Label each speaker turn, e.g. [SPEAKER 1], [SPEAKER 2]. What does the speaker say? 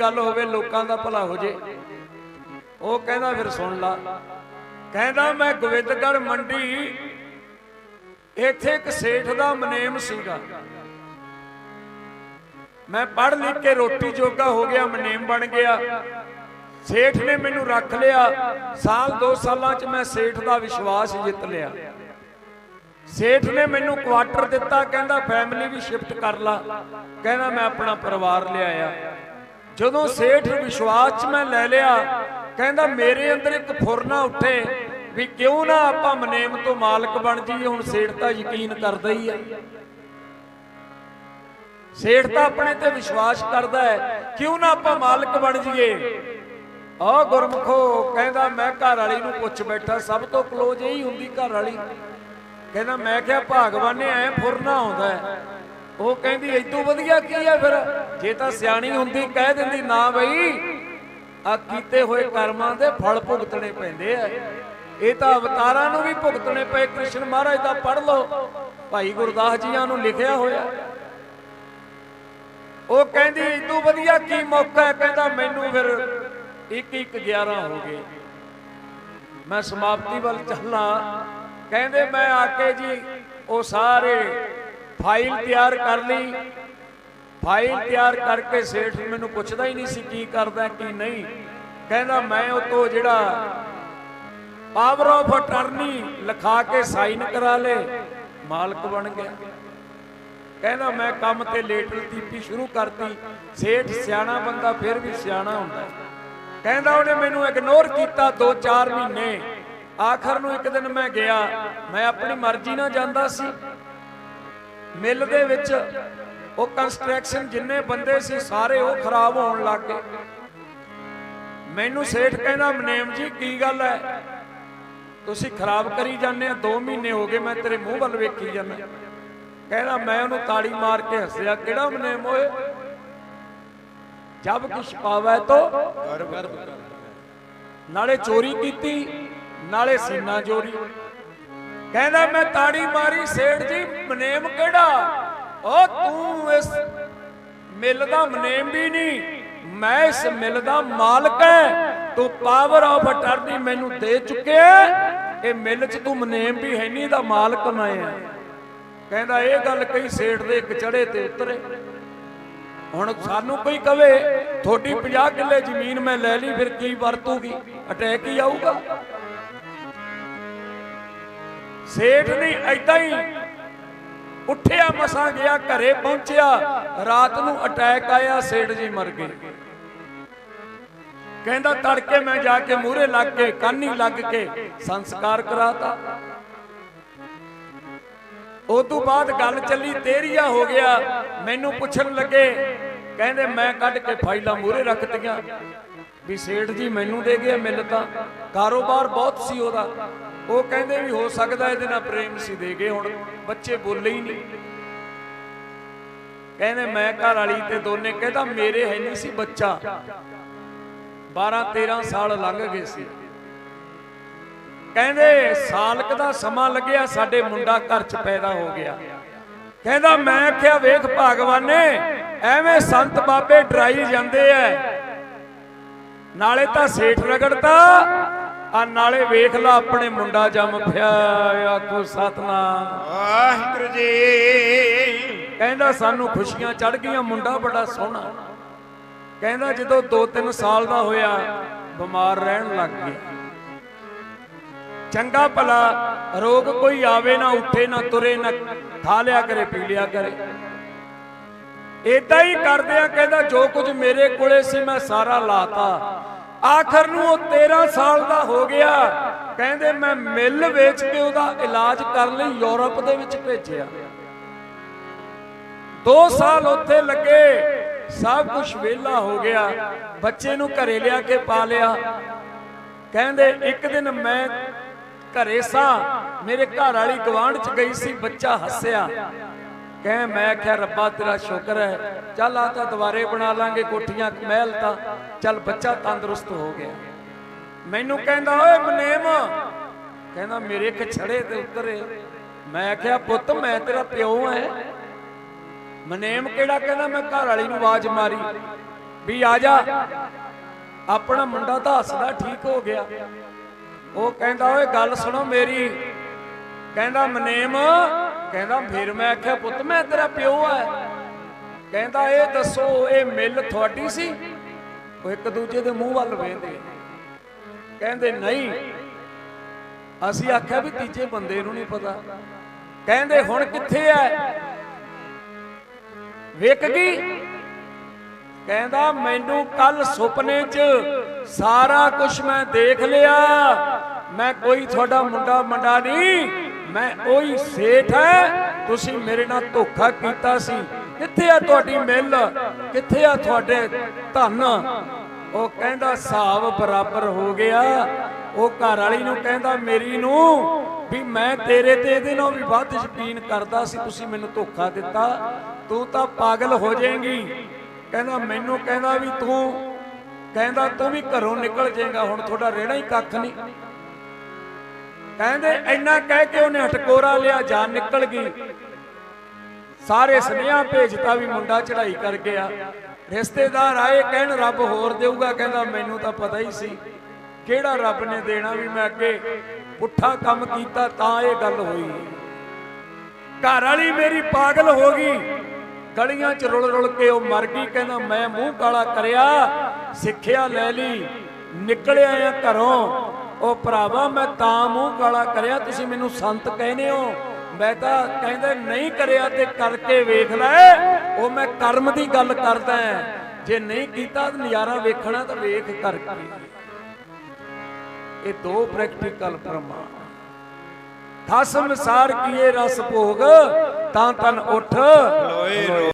[SPEAKER 1] ਗੱਲ ਹੋਵੇ, ਲੋਕਾਂ ਦਾ ਭਲਾ ਹੋ ਜੇ। ਉਹ ਕਹਿੰਦਾ, ਫਿਰ ਸੁਣ ਲਾ। ਕਹਿੰਦਾ, ਮੈਂ ਗੋਬਿੰਦਗੜ੍ਹ ਮੰਡੀ, ਇੱਥੇ ਇੱਕ ਸੇਠ ਦਾ ਮਨੇਮ ਸੀਗਾ। ਮੈਂ ਪੜ੍ਹ ਲਿਖ ਕੇ ਰੋਟੀ ਜੋਗਾ ਹੋ ਗਿਆ, ਮਨੇਮ ਬਣ ਗਿਆ। ਸੇਠ ਨੇ ਮੈਨੂੰ ਰੱਖ ਲਿਆ। ਸਾਲ, ਦੋ ਸਾਲਾਂ ਚ ਮੈਂ ਸੇਠ ਦਾ ਵਿਸ਼ਵਾਸ ਜਿੱਤ ਲਿਆ। ਸੇਠ ਨੇ ਮੈਨੂੰ ਕੁਆਟਰ ਦਿੱਤਾ, ਕਹਿੰਦਾ, ਫੈਮਿਲੀ ਵੀ ਸ਼ਿਫਟ ਕਰ ਲਾ। ਕਹਿੰਦਾ, ਮੈਂ ਆਪਣਾ ਪਰਿਵਾਰ ਲਿਆਇਆ। ਜਦੋਂ ਸੇਠ ਵਿਸ਼ਵਾਸ ਚ ਮੈਂ ਲੈ ਲਿਆ, ਕਹਿੰਦਾ ਮੇਰੇ ਅੰਦਰ ਇੱਕ ਫੁਰਨਾ ਉੱਠੇ ਵੀ ਕਿਉਂ ਨਾ ਆਪਾਂ ਮਨੇਮ ਤੋਂ ਮਾਲਕ ਬਣ ਜਾਈਏ, ਹੁਣ ਸੇਠ ਤਾਂ ਯਕੀਨ ਕਰਦਾ ਹੀ ਆ। ਸੇਠ ਤਾਂ ਆਪਣੇ ਤੇ ਵਿਸ਼ਵਾਸ ਕਰਦਾ ਹੈ, ਕਿਉਂ ਨਾ ਆਪਾਂ ਮਾਲਕ ਬਣ ਜਾਈਏ। ਆ ਗੁਰਮਖੋ, ਕਹਿੰਦਾ ਮੈਂ ਘਰ ਵਾਲੀ ਨੂੰ ਪੁੱਛ ਬੈਠਾ, ਸਭ ਤੋਂ ਕਲੋਜ਼ ਇਹੀ ਹੁੰਦੀ ਘਰ ਵਾਲੀ। ਕਹਿੰਦਾ ਮੈਂ ਕਿਹਾ, ਭਾਗਵਾਨੇ, ਐ ਫੁਰਨਾ ਆਉਂਦਾ ਹੈ। ਉਹ ਕਹਿੰਦੀ ਇਦੋਂ ਵਧੀਆ ਕੀ ਹੈ ਫਿਰ? ਜੇ ਤਾਂ ਸਿਆਣੀ ਹੁੰਦੀ, ਕਹਿ ਦਿੰਦੀ, ਨਾ ਬਈ ਆ ਕੀਤੇ ਹੋਏ ਕਰਮਾਂ ਦੇ ਫਲ ਭੁਗਤਣੇ ਪੈਂਦੇ ਆ। ਇਹ ਤਾਂ ਅਵਤਾਰਾਂ ਨੂੰ ਵੀ ਭੁਗਤਣੇ ਪਏ, ਕ੍ਰਿਸ਼ਨ ਮਹਾਰਾਜ ਦਾ ਪੜ੍ਹ ਲਓ। ਭਾਈ ਗੁਰਦਾਸ ਜੀਆਂ ਨੂੰ ਲਿਖਿਆ ਹੋਇਆ। ਉਹ ਕਹਿੰਦੀ ਇਦੋਂ ਵਧੀਆ ਕੀ ਮੌਕਾ ਕਹਿੰਦਾ, ਮੈਨੂੰ ਫਿਰ 1 1 11 ਹੋ ਗਏ। ਮੈਂ ਸਮਾਪਤੀ ਵੱਲ ਚੱਲਾਂ ਕਹਿੰਦੇ, ਮੈਂ ਆ ਕੇ ਜੀ, ਉਹ ਸਾਰੇ ਫਾਈਲ ਤਿਆਰ ਕਰ ਲਈ। ਫਾਈਲ ਤਿਆਰ ਕਰਕੇ ਸੇਠ ਮੈਨੂੰ ਪੁੱਛਦਾ ਹੀ ਨਹੀਂ ਸੀ ਕੀ ਕਰਦਾ, ਕੀ ਨਹੀਂ। ਕਹਿੰਦਾ, ਮੈਂ ਉਹ ਤੋਂ ਜਿਹੜਾ ਪਾਵਰ ਆਫ ਅਟਰਨੀ ਲਿਖਾ ਕੇ ਸਾਈਨ ਕਰਾ ਲੇ, ਮਾਲਕ ਬਣ ਗਿਆ। ਕਹਿੰਦਾ, ਮੈਂ ਕੰਮ ਤੇ ਲੇਟਰ ਟੀਪੀ ਸ਼ੁਰੂ ਕਰਤੀ। ਸੇਠ ਸਿਆਣਾ ਬੰਦਾ, ਫਿਰ ਵੀ ਸਿਆਣਾ ਹੁੰਦਾ ਕਹਿੰਦਾ, ਉਹਨੇ ਮੈਨੂੰ ਇਗਨੋਰ ਕੀਤਾ 2-4 ਮਹੀਨੇ। ਆਖਰ ਨੂੰ ਇੱਕ ਦਿਨ ਮੈਂ ਗਿਆ। ਮੈਂ ਆਪਣੀ ਮਰਜ਼ੀ ਨਾਲ ਜਾਂਦਾ ਸੀ। ਮਿਲ ਦੇ ਵਿੱਚ ਉਹ ਕੰਸਟਰਕਸ਼ਨ ਜਿੰਨੇ ਬੰਦੇ ਸੀ ਸਾਰੇ ਉਹ ਖਰਾਬ ਹੋਣ ਲੱਗ ਗਏ। ਮੈਨੂੰ ਸੇਠ ਕਹਿੰਦਾ, ਮਨੇਮ ਜੀ, ਕੀ ਗੱਲ ਹੈ? ਤੁਸੀਂ ਖਰਾਬ ਕਰੀ ਜਾਂਦੇ ਆ 2 ਮਹੀਨੇ ਹੋ ਗਏ, ਮੈਂ ਤੇਰੇ ਮੂੰਹ ਵੱਲ ਵੇਖੀ ਜਾਂਦਾ। ਕਹਿੰਦਾ, ਮੈਂ ਉਹਨੂੰ ਤਾੜੀ ਮਾਰ ਕੇ ਹੱਸਿਆ, ਕਿਹੜਾ ਮਨੇਮ ਓਏ? ਜਬ ਕੁਛ ਪਾਵੈ ਤੋ। ਨਾਲੇ ਚੋਰੀ ਕੀਤੀ, ਨਾਲੇ ਸੀਨਾ ਚੋਰੀ। ਕਹਿੰਦਾ, ਮੈਂ ਤਾੜੀ ਮਾਰੀ, ਸੇਠ ਜੀ, ਮਨੇਮ ਕਿਹੜਾ? ਓ ਤੂੰ ਇਸ ਮਿਲ ਦਾ ਮਨੇਮ ਵੀ ਨਹੀਂ, ਮੈਂ ਇਸ ਮਿਲ ਦਾ ਮਾਲਕ ਹੈ ਤੂੰ ਪਾਵਰ ਆਫ ਅਟਰਨੀ ਮੈਨੂੰ ਦੇ ਚੁੱਕਿਆ ਇਹ ਮਿਲ 'ਚ ਤੂੰ ਮਨੇਮ ਵੀ ਹੈ ਨਹੀਂ ਦਾ ਮਾਲਕ ਮੈਂ ਆ ਕਹਿੰਦਾ, ਇਹ ਗੱਲ ਕਈ ਸੇਠ ਦੇ ਇੱਕ ਚੜੇ ਤੇ ਉਤਰੇ। ਹੁਣ ਸਾਨੂੰ ਕੋਈ ਕਵੇ, ਤੁਹਾਡੀ 50 ਕਿੱਲੇ ਜ਼ਮੀਨ ਮੈਂ ਲੈ ਲਈ, ਫਿਰ ਕੀ ਵਰਤੂਗੀ? ਅਟੈਕ ਹੀ ਆਊਗਾ? ਸੇਠ ਨਹੀਂ ਐਦਾਂ ਹੀ ਉੱਠਿਆ, ਮਸਾਂ ਗਿਆ, ਘਰੇ ਪਹੁੰਚਿਆ, ਰਾਤ ਨੂੰ ਅਟੈਕ ਆਇਆ, ਸੇਠ ਜੀ ਮਰ ਗਏ। ਕਹਿੰਦਾ ਤੜਕੇ ਮੈਂ ਜਾ ਕੇ ਮੂਹਰੇ ਲੱਗ ਕੇ, ਕਾਨੀ ਲੱਗ ਕੇ ਸੰਸਕਾਰ ਕਰਾਤਾ। ਉਹ ਤੋਂ ਬਾਅਦ ਗੱਲ ਚੱਲੀ, ਤੇਰੀਆ ਹੋ ਗਿਆ। ਮੈਨੂੰ ਪੁੱਛਣ ਲੱਗੇ, ਕਹਿੰਦੇ ਮੈਂ ਕੱਢ ਕੇ ਫਾਈਲਾਂ ਮੂਹਰੇ ਰੱਖਤੀਆਂ ਵੀ ਸੇਠ ਜੀ ਮੈਨੂੰ ਦੇ ਗਏ ਮਿਲ ਤਾਂ ਕਾਰੋਬਾਰ ਬਹੁਤ ਸੀ ਉਹਦਾ। ਉਹ ਕਹਿੰਦੇ ਵੀ ਹੋ ਸਕਦਾ ਇਹਦੇ ਨਾਲ ਪ੍ਰੇਮ ਸੀ ਦੇ ਗਏ ਹੁਣ ਬੱਚੇ ਬੋਲੇ ਹੀ ਨਹੀਂ। ਕਹਿੰਦੇ ਮੈਂ ਘਰ ਵਾਲੀ ਤੇ ਦੋਨੇ ਕਹਿੰਦਾ ਮੇਰੇ ਹੈ ਨਹੀਂ ਸੀ ਬੱਚਾ। 12 13 ਸਾਲ ਲੰਘ ਗਏ ਸੀ। ਕਹਿੰਦੇ ਸਾਲਕ ਦਾ ਸਮਾਂ ਲੱਗਿਆ, ਸਾਡੇ ਮੁੰਡਾ ਘਰ 'ਚ ਪੈਦਾ ਹੋ ਗਿਆ। ਕਹਿੰਦਾ ਮੈਂ ਆਖਿਆ ਵੇਖ ਭਗਵਾਨੇ, ਐਵੇਂ ਸੰਤ ਬਾਬੇ ਡਰਾਈ ਜਾਂਦੇ ਐ। ਨਾਲੇ ਤਾਂ ਸੇਠ ਰਗੜਤਾ ਆ ਨਾਲੇ ਵੇਖ ਲਾ ਆਪਣੇ ਮੁੰਡਾ ਜੰਮ ਪਿਆ ਆਖੋ ਸਤਨਾਮ।
[SPEAKER 2] ਵਾਹਿਗੁਰੂ ਜੀ।
[SPEAKER 1] ਕਹਿੰਦਾ ਸਾਨੂੰ ਖੁਸ਼ੀਆਂ ਚੜ ਗਈਆਂ ਮੁੰਡਾ ਬੜਾ ਸੋਹਣਾ। ਕਹਿੰਦਾ ਜਦੋਂ 2-3 ਸਾਲ ਦਾ ਹੋਇਆ ਬਿਮਾਰ ਰਹਿਣ ਲੱਗ ਗਿਆ ਚੰਗਾ ਭਲਾ ਰੋਗ ਕੋਈ ਆਵੇ ਨਾ ਉੱਠੇ ਨਾ ਤੁਰੇ ਨਾ ਖਾ ਲਿਆ ਕਰੇ ਪੀ ਲਿਆ ਕਰੇ। ਇਦਾਂ ਹੀ ਕਰਦੇ ਆ ਕਹਿੰਦਾ ਜੋ ਕੁਝ ਮੇਰੇ ਕੋਲੇ ਸੀ ਮੈਂ ਸਾਰਾ ਲਾਤਾ। ਆਖਰ ਨੂੰ ਉਹ 13 ਸਾਲ ਦਾ ਹੋ ਗਿਆ। ਕਹਿੰਦੇ ਮੈਂ ਮਿੱਲ ਵੇਚ ਕੇ ਉਹਦਾ ਇਲਾਜ ਕਰਨ ਲਈ, ਯੂਰਪ ਦੇ ਵਿੱਚ ਭੇਜਿਆ। 2 ਸਾਲ ਉੱਥੇ ਲੱਗੇ, ਸਭ ਕੁਝ ਵਿਹਲਾ ਹੋ ਗਿਆ। ਬੱਚੇ ਨੂੰ ਘਰੇ ਲਿਆ ਕੇ ਪਾ ਲਿਆ। ਕਹਿੰਦੇ ਇੱਕ ਦਿਨ ਮੈਂ ਘਰੇ ਸਾਂ, ਮੇਰੇ ਘਰ ਵਾਲੀ ਗਵਾਂਢ ਚ ਗਈ ਸੀ, ਬੱਚਾ ਹੱਸਿਆ। ਕਹਿ, ਮੈਂ ਆਖਿਆ ਰੱਬਾ, ਤੇਰਾ ਸ਼ੁਕਰ ਹੈ। ਚੱਲ, ਆ ਤਾਂ ਦੁਬਾਰੇ ਬਣਾ ਲਾਂਗੇ ਕੋਠੀਆਂ, ਮਹਿਲ ਤਾਂ। ਚੱਲ, ਬੱਚਾ ਤੰਦਰੁਸਤ ਹੋ ਗਿਆ। ਮੈਨੂੰ ਕਹਿੰਦਾ, ਓਏ, ਮਨੇਮ। ਕਹਿੰਦਾ, ਮੇਰੇ ਖਛੜੇ ਤੇ ਉਤਰੇ ਮੈਂ ਆਖਿਆ ਪੁੱਤ, ਮੈਂ ਤੇਰਾ ਪਿਓ ਐ। ਮਨੇਮ ਕਿਹੜਾ ਕਹਿੰਦਾ, ਮੈਂ ਘਰ ਵਾਲੀ ਨੂੰ ਆਵਾਜ਼ ਮਾਰੀ ਵੀ ਆ ਜਾ। ਆਪਣਾ ਮੁੰਡਾ ਤਾਂ ਹੱਸਦਾ ਠੀਕ ਹੋ ਗਿਆ। ਉਹ ਕਹਿੰਦਾ, ਓਏ, ਗੱਲ ਸੁਣੋ ਮੇਰੀ। ਕਹਿੰਦਾ, ਮਨੇਮ ਕਹਿੰਦਾ ਫਿਰ ਮੈਂ ਆਖਿਆ, ਪੁੱਤ, ਮੈਂ ਤੇਰਾ ਪਿਓ ਆ। ਕਹਿੰਦਾ, ਇਹ ਦੱਸੋ, ਇਹ ਮਿਲ ਤੁਹਾਡੀ ਸੀ? ਉਹ ਇੱਕ ਦੂਜੇ ਦੇ ਮੂੰਹ ਵੱਲ ਵੇਖਦੇ ਕਹਿੰਦੇ, ਨਹੀਂ। ਅਸੀਂ ਆਖਿਆ ਵੀ ਤੀਜੇ ਬੰਦੇ ਨੂੰ ਨਹੀਂ ਪਤਾ। ਕਹਿੰਦੇ, ਹੁਣ ਕਿੱਥੇ ਐ? ਵਿਕ ਗਈ। ਕਹਿੰਦਾ, ਮੈਨੂੰ ਕੱਲ ਸੁਪਨੇ 'ਚ ਸਾਰਾ ਕੁਝ ਮੈਂ ਦੇਖ ਲਿਆ। ਮੈਂ ਕੋਈ ਤੁਹਾਡਾ ਮੁੰਡਾ ਮੰਡਾ ਨਹੀਂ। ਮੈਂ ਉਹੀ ਸੇਠ ਹੈ, ਤੁਸੀਂ ਮੇਰੇ ਨਾਲ ਧੋਖਾ ਕੀਤਾ ਸੀ। ਕਿੱਥੇ ਆ ਤੁਹਾਡੀ ਮਿੱਲ? ਕਿੱਥੇ ਆ ਤੁਹਾਡੇ ਧਨ? ਉਹ ਕਹਿੰਦਾ ਹਿਸਾਬ ਬਰਾਬਰ ਹੋ ਗਿਆ। ਉਹ ਘਰ ਵਾਲੀ ਨੂੰ ਕਹਿੰਦਾ, ਮੇਰੀ ਨੂੰ, ਵੀ ਮੈਂ ਤੇਰੇ ਤੇ ਇਹਦੇ ਨਾਲ ਵੀ ਵੱਧ ਯਕੀਨ ਕਰਦਾ ਸੀ, ਤੁਸੀਂ ਮੈਨੂੰ ਧੋਖਾ ਦਿੱਤਾ। ਤੂੰ ਤਾਂ ਪਾਗਲ ਹੋ ਜਾਏਂਗੀ। ਕਹਿੰਦਾ, ਮੈਨੂੰ ਕਹਿੰਦਾ ਵੀ ਤੂੰ, ਕਹਿੰਦਾ ਤੂੰ ਵੀ ਘਰੋਂ ਨਿਕਲ ਜਾਏਗਾ, ਹੁਣ ਤੁਹਾਡਾ ਰਹਿਣਾ ਹੀ ਕੱਖ ਨਹੀਂ। ਕਹਿੰਦੇ ਇੰਨਾ ਕਹਿ ਕੇ ਉਹਨੇ ਹਟਕੋਰਾ ਲਿਆ, ਜਾਨ ਨਿਕਲ ਗਈ। ਸਾਰੇ ਸੁਨੇਹਾ ਭੇਜਤਾ ਵੀ ਮੁੰਡਾ ਚੜਾਈ ਕਰ ਗਿਆ। ਰਿਸ਼ਤੇਦਾਰ ਆਏ, ਕਹਿਣ ਰੱਬ ਹੋਰ ਦੇਊਗਾ, ਕਹਿੰਦਾ ਮੈਨੂੰ ਤਾਂ ਪਤਾ ਹੀ ਸੀ। ਕਿਹੜਾ ਰੱਬ ਨੇ ਦੇਣਾ ਵੀ ਮੈਂ ਅੱਗੇ ਪੁੱਠਾ ਕੰਮ ਕੀਤਾ, ਤਾਂ ਇਹ ਗੱਲ ਹੋਈ। ਘਰ ਵਾਲੀ ਮੇਰੀ ਪਾਗਲ ਹੋ ਗਈ। ਗਲੀਆਂ 'ਚ ਰੁਲ ਰੁਲ ਕੇ ਉਹ ਮਰ ਗਈ, ਕਹਿੰਦਾ ਮੈਂ ਮੂੰਹ ਕਾਲਾ ਕਰਿਆ, ਸਿੱਖਿਆ ਲੈ ਲਈ, ਨਿਕਲਿਆ ਆ ਘਰੋਂ। ਉਹ ਭਰਾਵਾ, ਮੈਂ ਤਾਂ ਮੂੰਹ ਕਾਲਾ ਕਰਿਆ, ਤੁਸੀਂ ਮੈਨੂੰ ਸੰਤ ਕਹਿੰਦੇ ਹੋ। ਮੈਂ ਤਾਂ ਕਹਿੰਦੇ, ਨਹੀਂ ਕਰਿਆ ਤੇ ਕਰਕੇ ਵੇਖ ਲੈ। ਉਹ ਮੈਂ ਕਰਮ ਦੀ ਗੱਲ ਕਰਦਾ ਜੇ ਨਹੀਂ ਕੀਤਾ ਤਾਂ ਨਜ਼ਾਰਾ ਵੇਖਣਾ ਤਾਂ ਵੇਖ ਕਰਕੇ। ਇਹ ਦੋ ਪ੍ਰੈਕਟੀਕਲ ਪ੍ਰਮਾਣ ਥਸ ਮਿਸਾਰ ਕੀਏ ਰਸ ਭੋਗ, ਤਾਂ ਤਨ ਉਠ।
[SPEAKER 2] ਲੋਏ